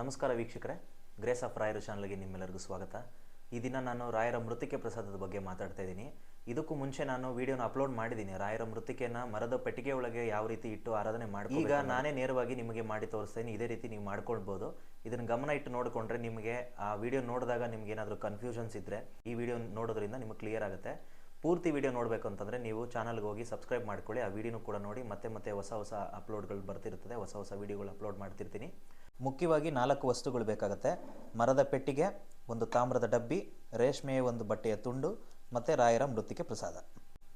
ನಮಸ್ಕಾರ ವೀಕ್ಷಕರೇ grace of ರಾಯರ ಚಾನಲ್ಗೆ ನಿಮ್ಮೆಲ್ಲರಿಗೂ ಸ್ವಾಗತ. ಈ ದಿನ ನಾನು ರಾಯರ ಮೃತಿಕೆ ಪ್ರಸಾದದ ಬಗ್ಗೆ ಮಾತಾಡ್ತಾ ಇದ್ದೀನಿ. ಇದಕ್ಕೂ ಮುಂಚೆ ನಾನು ವಿಡಿಯೋನ ಅಪ್ಲೋಡ್ ಮಾಡಿದ್ದೀನಿ. ರಾಯರ ಮೃತಿಕೆಯನ್ನು ಮರದ ಪೆಟ್ಟಿಗೆ ಒಳಗೆ ಯಾವ ರೀತಿ ಇಟ್ಟು ಆರಾಧನೆ ಮಾಡಿ ಈಗ ನಾನೇ ನೇರವಾಗಿ ನಿಮಗೆ ಮಾಡಿ ತೋರಿಸ್ತೇನೆ. ಇದೇ ರೀತಿ ನೀವು ಮಾಡ್ಕೊಳ್ಬೋದು. ಇದನ್ನು ಗಮನ ಇಟ್ಟು ನೋಡಿಕೊಂಡ್ರೆ ನಿಮಗೆ ಆ ವಿಡಿಯೋ ನೋಡಿದಾಗ ನಿಮ್ಗೆ ಏನಾದರೂ ಕನ್ಫ್ಯೂಷನ್ಸ್ ಇದ್ದರೆ ಈ ವಿಡಿಯೋ ನೋಡೋದ್ರಿಂದ ನಿಮಗೆ ಕ್ಲಿಯರ್ ಆಗುತ್ತೆ. ಪೂರ್ತಿ ವಿಡಿಯೋ ನೋಡಬೇಕು ಅಂತಂದರೆ ನೀವು ಚಾನಲ್ಗೆ ಹೋಗಿ ಸಬ್ಸ್ಕ್ರೈಬ್ ಮಾಡ್ಕೊಳ್ಳಿ. ಆ ವಿಡಿಯೋನು ಕೂಡ ನೋಡಿ ಮತ್ತೆ ಮತ್ತೆ ಹೊಸ ಹೊಸ ಅಪ್ಲೋಡ್ಗಳು ಬರ್ತಿರ್ತದೆ. ಹೊಸ ಹೊಸ ವಿಡಿಯೋಗಳು ಅಪ್ಲೋಡ್ ಮಾಡ್ತಿರ್ತೀನಿ. ಮುಖ್ಯವಾಗಿ ನಾಲ್ಕು ವಸ್ತುಗಳು ಬೇಕಾಗುತ್ತೆ. ಮರದ ಪೆಟ್ಟಿಗೆ, ಒಂದು ತಾಮ್ರದ ಡಬ್ಬಿ, ರೇಷ್ಮೆಯ ಒಂದು ಬಟ್ಟೆಯ ತುಂಡು ಮತ್ತು ರಾಯರ ಮೃತ್ತಿಕೆ ಪ್ರಸಾದ.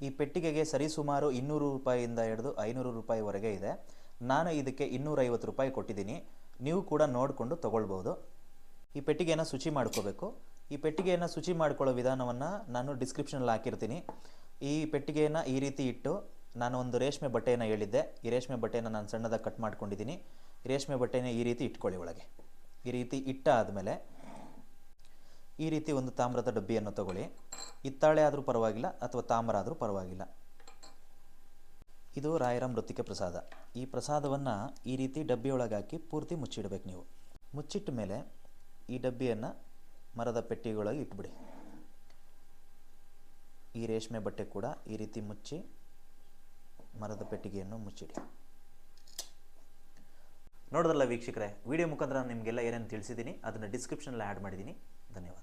ಈ ಪೆಟ್ಟಿಗೆಗೆ ಸರಿಸುಮಾರು ಇನ್ನೂರು ರೂಪಾಯಿಯಿಂದ ಹಿಡಿದು ಐನೂರು ರೂಪಾಯಿವರೆಗೆ ಇದೆ. ನಾನು ಇದಕ್ಕೆ ಇನ್ನೂರೈವತ್ತು ರೂಪಾಯಿ ಕೊಟ್ಟಿದ್ದೀನಿ. ನೀವು ಕೂಡ ನೋಡಿಕೊಂಡು ತಗೊಳ್ಬೋದು ಈ ಪೆಟ್ಟಿಗೆಯನ್ನು ಶುಚಿ ಮಾಡ್ಕೋಬೇಕು. ಈ ಪೆಟ್ಟಿಗೆಯನ್ನು ಶುಚಿ ಮಾಡಿಕೊಳ್ಳೋ ವಿಧಾನವನ್ನು ನಾನು ಡಿಸ್ಕ್ರಿಪ್ಷನಲ್ಲಿ ಹಾಕಿರ್ತೀನಿ. ಈ ಪೆಟ್ಟಿಗೆಯನ್ನು ಈ ರೀತಿ ಇಟ್ಟು ನಾನು ಒಂದು ರೇಷ್ಮೆ ಬಟ್ಟೆಯನ್ನು ಹೇಳಿದ್ದೆ. ಈ ರೇಷ್ಮೆ ಬಟ್ಟೆಯನ್ನು ನಾನು ಸಣ್ಣದಾಗಿ ಕಟ್ ಮಾಡ್ಕೊಂಡಿದ್ದೀನಿ. ರೇಷ್ಮೆ ಬಟ್ಟೆನ ಈ ರೀತಿ ಇಟ್ಕೊಳ್ಳಿ ಒಳಗೆ. ಈ ರೀತಿ ಇಟ್ಟ ಆದಮೇಲೆ ಈ ರೀತಿ ಒಂದು ತಾಮ್ರದ ಡಬ್ಬಿಯನ್ನು ತಗೊಳ್ಳಿ. ಹಿತ್ತಾಳೆ ಆದರೂ ಪರವಾಗಿಲ್ಲ ಅಥವಾ ತಾಮ್ರ ಆದರೂ ಪರವಾಗಿಲ್ಲ. ಇದು ರಾಯರ ಮೃತ್ತಿಕೆ ಪ್ರಸಾದ. ಈ ಪ್ರಸಾದವನ್ನು ಈ ರೀತಿ ಡಬ್ಬಿಯೊಳಗೆ ಹಾಕಿ ಪೂರ್ತಿ ಮುಚ್ಚಿಡಬೇಕು ನೀವು. ಮುಚ್ಚಿಟ್ಟ ಮೇಲೆ ಈ ಡಬ್ಬಿಯನ್ನು ಮರದ ಪೆಟ್ಟಿಗೆಯೊಳಗೆ ಇಟ್ಬಿಡಿ. ಈ ರೇಷ್ಮೆ ಬಟ್ಟೆ ಕೂಡ ಈ ರೀತಿ ಮುಚ್ಚಿ ಮರದ ಪೆಟ್ಟಿಗೆಯನ್ನು ಮುಚ್ಚಿಡಿ. ನೋಡಿದ್ರಲ್ಲ ವೀಕ್ಷಕರೇ ವಿಡಿಯೋ ಮುಖಾಂತರ ನಿಮಗೆಲ್ಲ ಏನೇನು ತಿಳಿಸಿದ್ದೀನಿ ಅದನ್ನು ಡಿಸ್ಕ್ರಿಪ್ಷನಲ್ಲಿ ಆ್ಯಡ್ ಮಾಡಿದ್ದೀನಿ. ಧನ್ಯವಾದ.